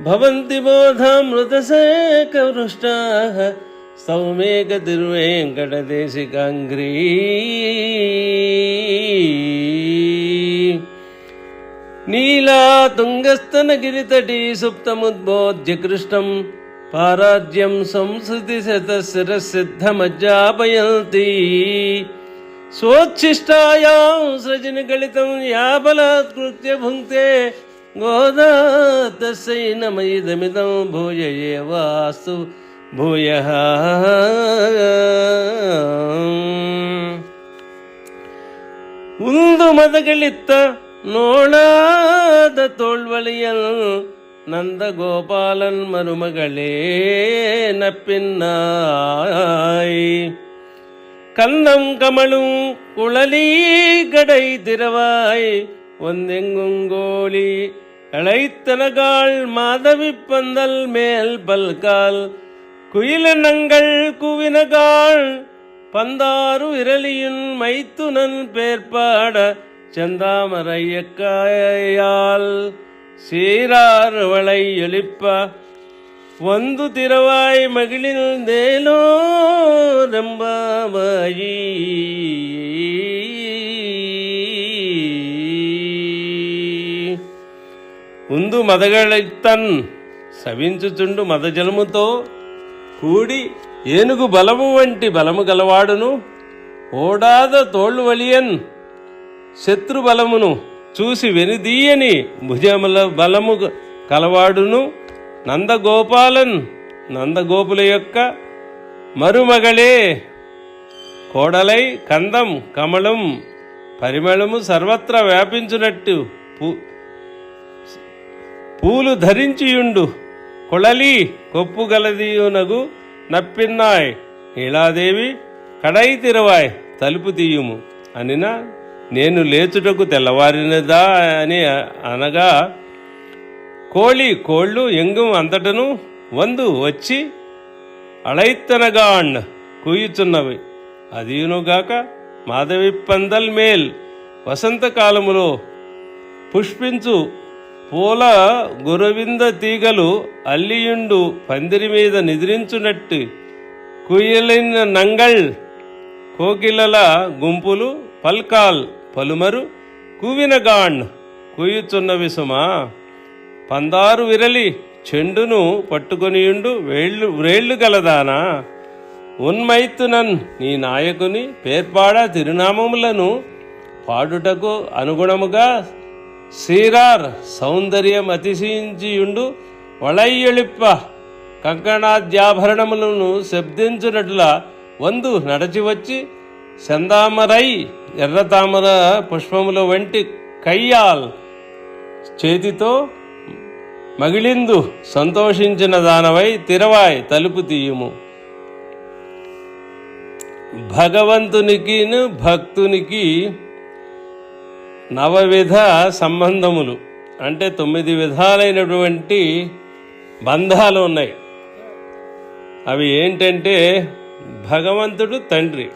భవంతి బోధామృతసేకవృష్టాः సౌమేకతిర్వేంకటదేశికాంగ్రీ నీలాతుంగస్తనగిరితటీ సుప్తముద్బోధ్య కృష్ణం పారాజ్యం సంసృతి శతశిరసిద్ధమజ్జాపయంతి స్వోచ్ఛిష్టాయాం సృజని గళితం యా భుంక్తే गोदा तस्यै नमयिदमिदं भूय एवास्तु भूयः। உந்து மதகளித்த நோடாத தோல்வழியல் நந்தகோபாலன் மருமகளே நப்பின்னாய் கந்தம் கமலும் குழலி கடை திரவாய் ஒந்தெங்குங்கோழி இழைத்தனகால் மாதவி பந்தல் மேல் பல்கால் குயிலனங்கள் குவினகாள் பந்தாரு விரலியின் மைத்துனன் பேர்பாட செந்தாமரையக்காயால். சீராறுவளை எழிப்பா வந்து திரவாய் மகிழில் தேலோ ரம்பாபாயி ఉందు మదగళిత్తన్ సవించుచుండు మదజలముతో కూడి ఏనుగు బలము వంటి బలము గలవాడును. ఓడాద తోళ్ళు వలియన్ శత్రు బలమును చూసి వెనుదీయని భుజముల బలము కలవాడును. నందగోపాలన్ నందగోపుల యొక్క మరుమగళే కోడలై కందం కమలం పరిమళము సర్వత్రా వ్యాపించునట్టు పూ పూలు ధరించియుండు. కొళలి కొప్పుగలదీయునగు నప్పిన్నాయ్. నీలాదేవి కడై తిరవాయ్ తలుపు తీయుము. అనినా నేను లేచుటకు తెల్లవారినదా అని అనగా కోళి కోళ్ళు ఎంగు అంతటను వందు వచ్చి అళైత్తనగాండ్ కూయుచున్నవి. అదియునుగాక మాధవి పందల్ మేల్ వసంతకాలములో పుష్పించు పూల గురవింద తీగలు అల్లియుండు పందిరి మీద నిద్రించునట్టు కుయలిన నంగళ్ కోకిలల గుంపులు పల్కాల్ పలుమరు కూవినగాండ్ కూయుచున్నవి సుమా. పందారు విరలి చెండును పట్టుకొనియుండు వేళ్ళు వ్రేళ్ళు గలదానా. ఉన్మైతునన్ నీ నాయకుని పేర్పాడ తిరునామములను పాడుటకు అనుగుణముగా సీరార్ సౌందర్యం అతిశయించియుండు వళయ్యళిప్ప కంకణాద్యాభరణములను శబ్దించునట్ల వందు నడచి వచ్చి చందామరై ఎర్రతామర పుష్పముల వంటి కయ్యాల్ చేతితో మగిలిందు సంతోషించిన దానవై తిరవాయ్ తలుపు తీయుము. భగవంతునికి భక్తునికి నవవిధ సంబంధములు. అంటే తొమ్మిది విధాలైనటువంటి బంధాలు ఉన్నాయి. అవి ఏంటంటే భగవంతుడు తండ్రి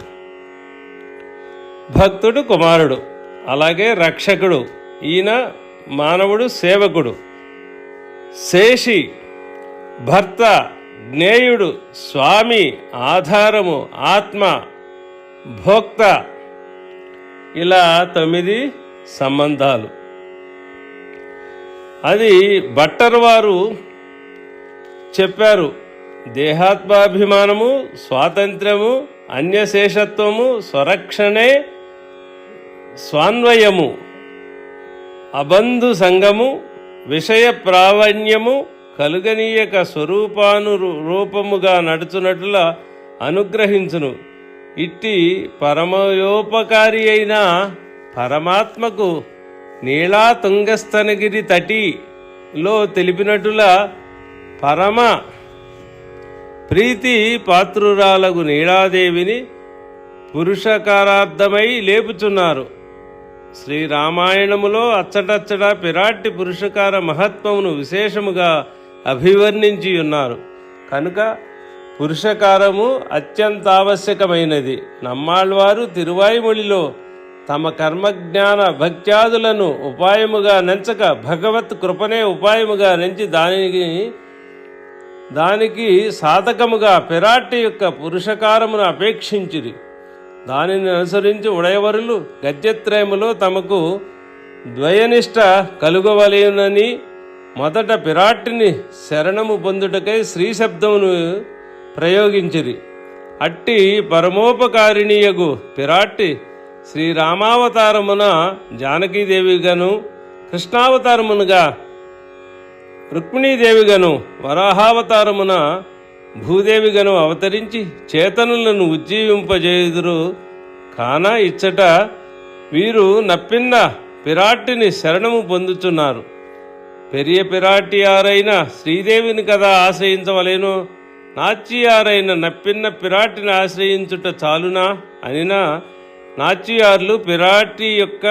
భక్తుడు కుమారుడు అలాగే రక్షకుడు ఈయన మానవుడు సేవకుడు శేషి భర్త జ్ఞేయుడు స్వామి ఆధారము ఆత్మ భోక్త. ఇలా తొమ్మిది సంబంధాలు. అది భట్టర్ వారు చెప్పారు. దేహాత్మాభిమానము స్వాతంత్ర్యము అన్యశేషత్వము స్వరక్షణే స్వాన్వయము. అబంధు సంగము విషయ ప్రావణ్యము కలుగనీయక స్వరూపాను రూపముగా నడుచునట్ల అనుగ్రహించును. ఇట్టి పరమయోపకారి అయిన పరమాత్మకు నీళా తుంగస్తనగిరి తటిలో తెలిపినటుల పరమ ప్రీతి పాత్రురాలకు నీలాదేవిని పురుషకారార్థమై లేపుచున్నారు. శ్రీరామాయణములో అచ్చటచ్చట పిరాట్టి పురుషకార మహత్వమును విశేషముగా అభివర్ణించి ఉన్నారు కనుక పురుషకారము అత్యంత ఆవశ్యకమైనది నమ్మాళ్వారు తిరువాయిమొழிలో తమ కర్మజ్ఞాన భక్త్యాదులను ఉపాయముగా నెంచక భగవత్ కృపనే ఉపాయముగా నెంచి దానికి దానికి సాధకముగా పెరాటి యొక్క పురుషకారమును అపేక్షించిరి. దానిని అనుసరించి ఉడయవరులు గద్యత్రయములో తమకు ద్వయనిష్ట కలుగవలేనని మొదట పిరాట్టిని శరణము పొందుటకై శ్రీశబ్దమును ప్రయోగించిరి. అట్టి పరమోపకారిణీయగు పిరాట్టి శ్రీరామావతారమున జానకీదేవిగాను కృష్ణావతారమునుగా రుక్మిణీదేవిగాను వరాహావతారమున భూదేవిగను అవతరించి చేతనులను ఉజ్జీవింపజేయుదురు. కాన ఇచ్చట వీరు నప్పిన్న పిరాటిని శరణము పొందుచున్నారు. పెరియ పిరాటియారైన శ్రీదేవిని కదా ఆశ్రయించవలేను? నాచ్యారైన నప్పిన్న పిరాటిని ఆశ్రయించుట చాలునా? అనినా? నాచియార్లు పిరాటి యొక్క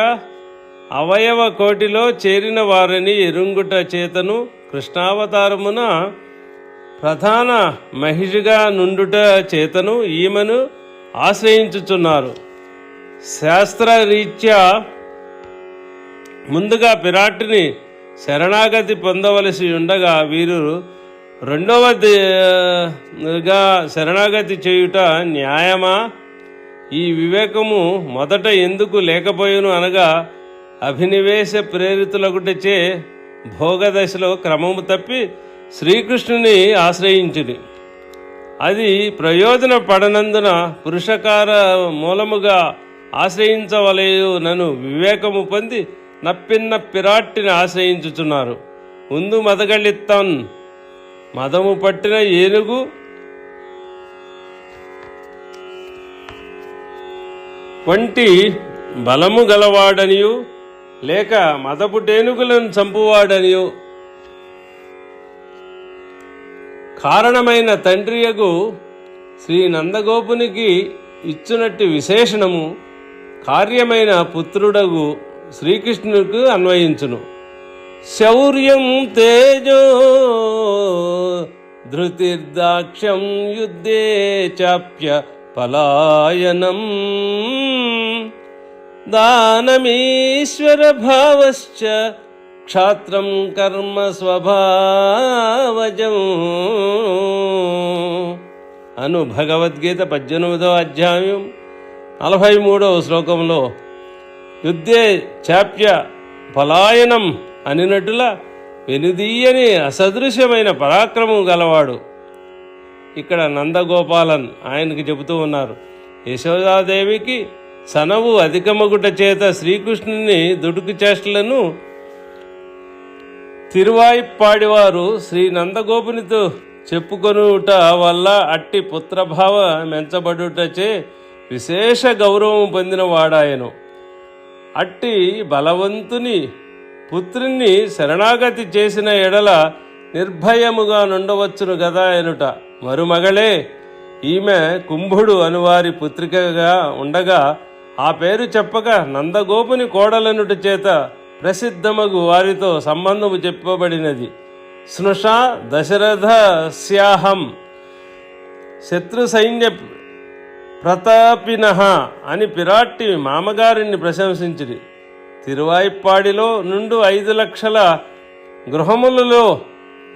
అవయవ కోటిలో చేరిన వారిని ఎరుంగుట చేతను కృష్ణావతారమున ప్రధాన మహిషిగా నుండుట చేతను ఈమెను ఆశ్రయించుచున్నారు. శాస్త్రరీత్యా ముందుగా పిరాటిని శరణాగతి పొందవలసి ఉండగా వీరు రెండవదిగా శరణాగతి చేయుట న్యాయమా? ఈ వివేకము మొదట ఎందుకు లేకపోయాను అనగా అభినివేశ ప్రేరితులగుటచే భోగదశలో క్రమము తప్పి శ్రీకృష్ణుని ఆశ్రయించుని అది ప్రయోజన పడనందున పురుషకార మూలముగా ఆశ్రయించవలయు నన్ను వివేకము పొంది నప్పిన్న పిరాట్టిని ఆశ్రయించుచున్నారు. ముందు మదగళ్ళిత్తాన్ మదము పట్టిన ఏనుగు వంటి బలము గలవాడనియు లేక మదపుటేనుగులను చంపువాడనియు. కారణమైన తండ్రియగు శ్రీ నందగోపునికి ఇచ్చినట్టు విశేషణము కార్యమైన పుత్రుడగు శ్రీకృష్ణునికి అన్వయించును. శౌర్యం తేజో ధృతిర్దాక్ష్యం యుద్ధే చాప్య పలాయనం. దానమీశ్వర భావశ్చ క్షాత్రం కర్మ స్వభావజం. అను భగవద్గీత పద్దెనిమిదవ అధ్యాయం నలభై మూడవ శ్లోకంలో యుద్ధే చాప్య పలాయనం అనినట్టుల వెనుదీయని అసదృశ్యమైన పరాక్రమం గలవాడు. ఇక్కడ నందగోపాలన్ ఆయనకి చెబుతూ ఉన్నారు యశోదాదేవికి సనవు అధికమగుట చేత శ్రీకృష్ణుని దుడుకు చేష్టలను తిరువాయిప్పాడివారు శ్రీ నందగోపునితో చెప్పుకొనుట వల్ల అట్టి పుత్రభావ మెంచబడుటచే విశేష గౌరవం పొందిన వాడాయను అట్టి బలవంతుని పుత్రుణ్ణి శరణాగతి చేసిన ఎడల నిర్భయముగా నుండవచ్చును గదా ఎనుట. మరుమగళే ఈమె కుంభుడు అనువారి పుత్రికగా ఉండగా ఆ పేరు చెప్పక నందగోపుని కోడలనుట చేత ప్రసిద్ధమగు వారితో సంబంధము చెప్పబడినది. స్నుష దశరథ స్యాహం. శత్రు సైన్య ప్రతాపిన అని పిరాట్టి మామగారిని ప్రశంసించిరి. తిరువాయిప్పాడిలో నుండు ఐదు లక్షల గృహములలో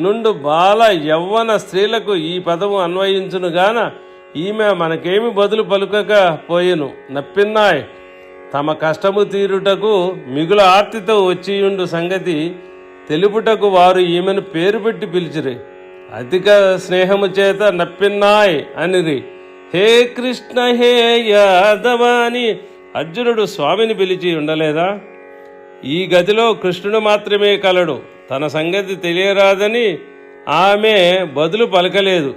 నుండు బాల యవ్వన స్త్రీలకు ఈ పదము అన్వయించునుగాన ఈమె మనకేమి బదులు పలుకక పోయెను. నప్పిన్నాయ్. తమ కష్టము తీరుటకు మిగుల ఆర్తితో వచ్చియుండు సంగతి తెలుపుటకు వారు ఈమెను పేరు పెట్టి పిలిచిరి. అధిక స్నేహము చేత నప్పిన్నాయ్ అనిరి. హే కృష్ణ హే యాదవ అని అర్జునుడు స్వామిని పిలిచి ఉండలేదా? ఈ గదిలో కృష్ణుడు మాత్రమే కలడు. తన సంగతి తెలియరాదని ఆమె బదులు పలకలేదు.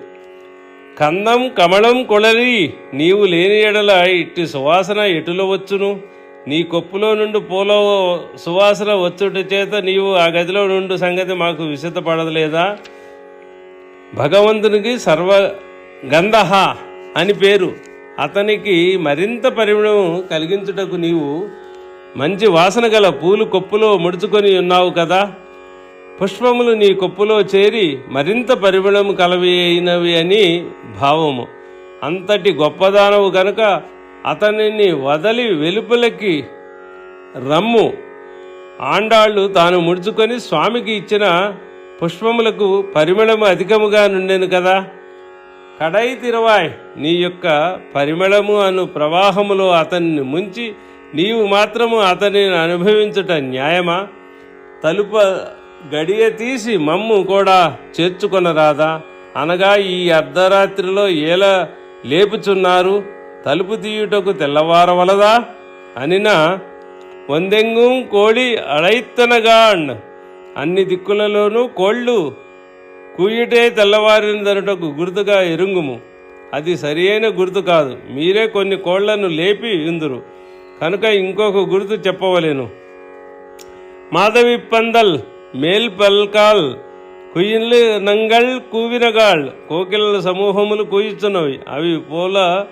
కందం కమలం కొలరి నీవు లేని ఎడల ఇట్టి సువాసన ఎటులో వచ్చును? నీ కొప్పులో నుండి పూల సువాసన వచ్చుట చేత నీవు ఆ గదిలో నుండి సంగతి మాకు విసితపడలేదా భగవంతునికి సర్వ గంధహ అని పేరు. అతనికి మరింత పరిమళం కలిగించుటకు నీవు మంచి వాసన గల పూలు కొప్పులో ముడుచుకొని ఉన్నావు కదా? పుష్పములు నీ కొప్పులో చేరి మరింత పరిమళము కలవి అయినవి అని భావము. అంతటి గొప్పదానవు గనుక అతనిని వదలి వెలుపలకి రమ్ము. ఆండాళ్ళు తాను ముడుచుకొని స్వామికి ఇచ్చిన పుష్పములకు పరిమళము అధికముగా నుండెను కదా. కడై తిరవాయ్ నీ యొక్క పరిమళము అను ప్రవాహములో అతన్ని ముంచి నీవు మాత్రము అతనిని అనుభవించుట న్యాయమా? తలుప గడియ తీసి మమ్ము కూడా చేర్చుకొనరాదా అనగా ఈ అర్ధరాత్రిలో ఏలా లేపుచున్నారు తలుపు తీయుటకు తెల్లవారవలదా? అనినా వందెంగుం కోడి అడైత్తనగాణ్ అన్ని దిక్కులలోనూ కోళ్ళు కూయుటే తెల్లవారినదనుటకు గుర్తుగా ఎరుంగుము. అది సరియైన గుర్తు కాదు. మీరే కొన్ని కోళ్ళను లేపి ఇందురు. కనుక ఇంకొక గుర్తు చెప్పవలేను. మాధవి పందల్ మేల్ పల్కాల్ కుయిన్లు నంగళ్ కూవినగాళ్ కోకిల సమూహములు కూయిచున్నవి. అవి పూల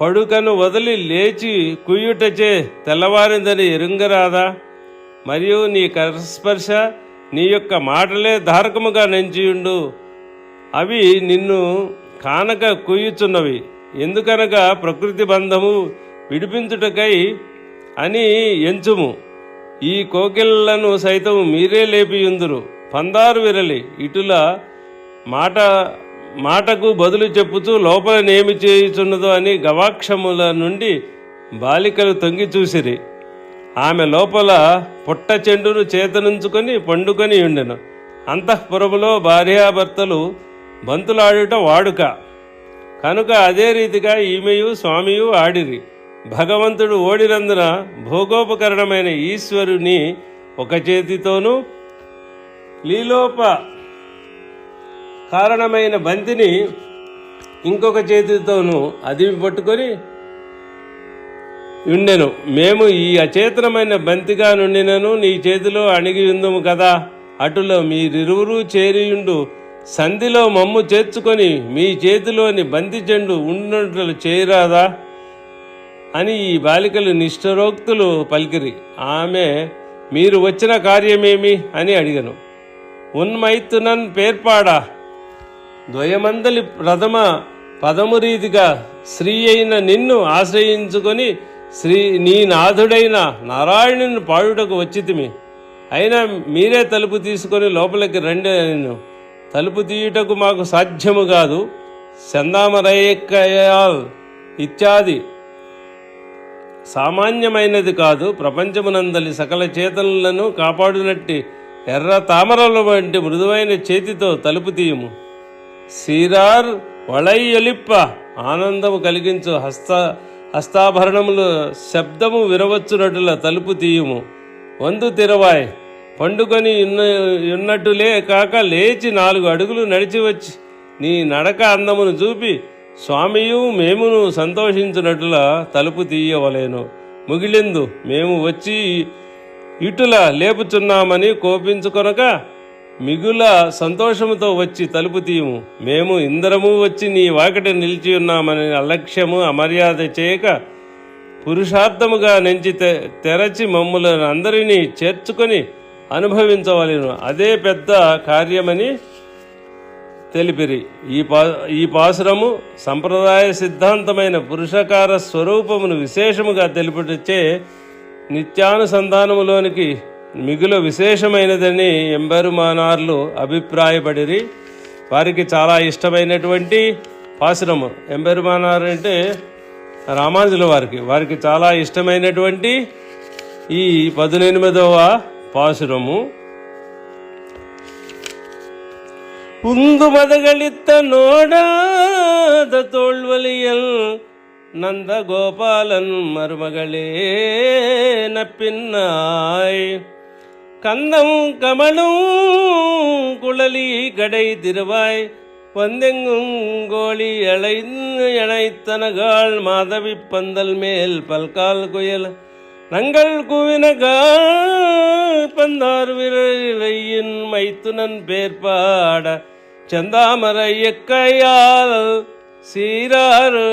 పడుకను వదిలి లేచి కుయ్యుటచే తెల్లవారిందని ఎరుంగరాదా? మరియు నీ కరస్పర్శ నీ యొక్క మాటలే ధారకముగా నెంచియుండు. అవి నిన్ను కానక కుయ్యుచున్నవి ఎందుకనగా ప్రకృతి బంధము విడిపించుటకై అని ఎంచుము. ఈ కోకిళ్ళను సైతం మీరే లేపియుందురు పందారు విరలి ఇటుల మాట మాటకు బదులు చెప్పుతూ లోపల నేమి చేయుచున్నదో అని గవాక్షముల నుండి బాలికలు తొంగి చూసిరి. ఆమె లోపల పుట్ట చెండును చేతనుంచుకొని పండుకొని ఉండెను. అంతఃపురములో భార్యాభర్తలు బంతులాడుట వాడుక. కనుక అదే రీతిగా ఈమెయు స్వామియు ఆడిరి. భగవంతుడు ఓడినందున భోగోపకరణమైన ఈశ్వరుని ఒక చేతితోనూ లీలోప కారణమైన బంతిని ఇంకొక చేతితోనూ అది పట్టుకొని ఉండెను మేము ఈ అచేతనమైన బంతిగా నుండినను నీ చేతిలో అణిగి ఉందము కదా. అటులో మీరిరువురు చేరియుండు. సంధిలో మమ్ము చేర్చుకొని మీ చేతిలోని బంతి చెండు ఉన్నట్లు చేయరాదా అని ఈ బాలికలు నిష్ఠరోక్తులు పలికిరి. ఆమె మీరు వచ్చిన కార్యమేమి? అని అడిగను. ఉన్మైతునన్ పేర్పాడా. ద్వయమందలి ప్రథమ పదము రీతిగా స్త్రీ అయిన నిన్ను ఆశ్రయించుకొని శ్రీ నీ నాథుడైన నారాయణుని పాడుటకు వచ్చితిమి. అయినా మీరే తలుపు తీసుకొని లోపలికి రండి నేను తలుపు తీయుటకు మాకు సాధ్యము కాదు. చందామరయ్యక్కయాల్ ఇత్యాది. సామాన్యమైనది కాదు ప్రపంచమునందలి సకల చేతనలను కాపాడునట్టి ఎర్ర తామరల వంటి మృదువైన చేతితో తలుపు తీయము. సీరార్ వళయ్యలిప్ప ఆనందము కలిగించు హస్త హస్తాభరణములు శబ్దము విరవచ్చునటుల తలుపు తీయుము. వందు తిరవాయ్ పండుకొని ఉన్నట్టులే కాక లేచి నాలుగు అడుగులు నడిచి వచ్చి నీ నడక అందమును చూపి స్వామియు మేమును సంతోషించునట్ల తలుపు తీయవలేను. ముగిలిందు మేము వచ్చి ఇటుల లేపుచున్నామని కోపించుకొనక మిగుల సంతోషముతో వచ్చి తలుపు తీయము. మేము ఇందరము వచ్చి నీ వాకిట నిలిచి ఉన్నామని అలక్ష్యము అమర్యాద చేయక పురుషార్థముగా నెంచి తె- తెరచి మమ్ములను అందరినీ చేర్చుకొని అనుభవించవలెను. అదే పెద్ద కార్యమని తెలిపిరి. ఈ పా ఈ పాసురము సంప్రదాయ సిద్ధాంతమైన పురుషకార స్వరూపమును విశేషముగా తెలుపుటచ్చే నిత్యానుసంధానములోనికి మిగులు విశేషమైనదని ఎంబెరుమానార్లు అభిప్రాయపడిరి. వారికి చాలా ఇష్టమైనటువంటి పాసురము ఎంబెరుమానారు అంటే రామానుజుల వారికి. వారికి చాలా ఇష్టమైనటువంటి ఈ పదునెనిమిదవ పాసురము உங்கு மதகளித்த நோடாத தோல்வலியல் நந்த கோபாலன் மருமகளே நப்பின்னாய். கந்தம் கமலும் குழலி கடை திருவாய் வந்தெங்கும் கோழி அலை இணைத்தனகாள் மாதவி பந்தல் மேல் பல்கால் குயல். நங்கள் குவினகாள் பந்தார் விரையின் மைத்துனன் பேர்பாட ಚಂದಾಮರಯ್ಯಕ್ಕಯ್ಯಾಲ್ ಸೀರಾರು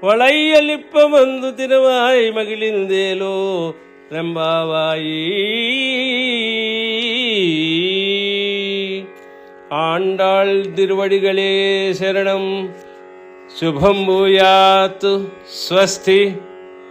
ಹೊಳೆಯಲಿಪ್ಪ ಮಂದು ತಿನವಾಯಿ ಮಗಳಿಂದೇಲೋ ರೆಂಬಾವಾಯಿ ಆಂಡಾಳ್ ದಿರ್ವಡಿಗಳೇ ಶರಣಂ ಶುಭಂಭೂಯಾತು ಸ್ವಸ್ತಿ.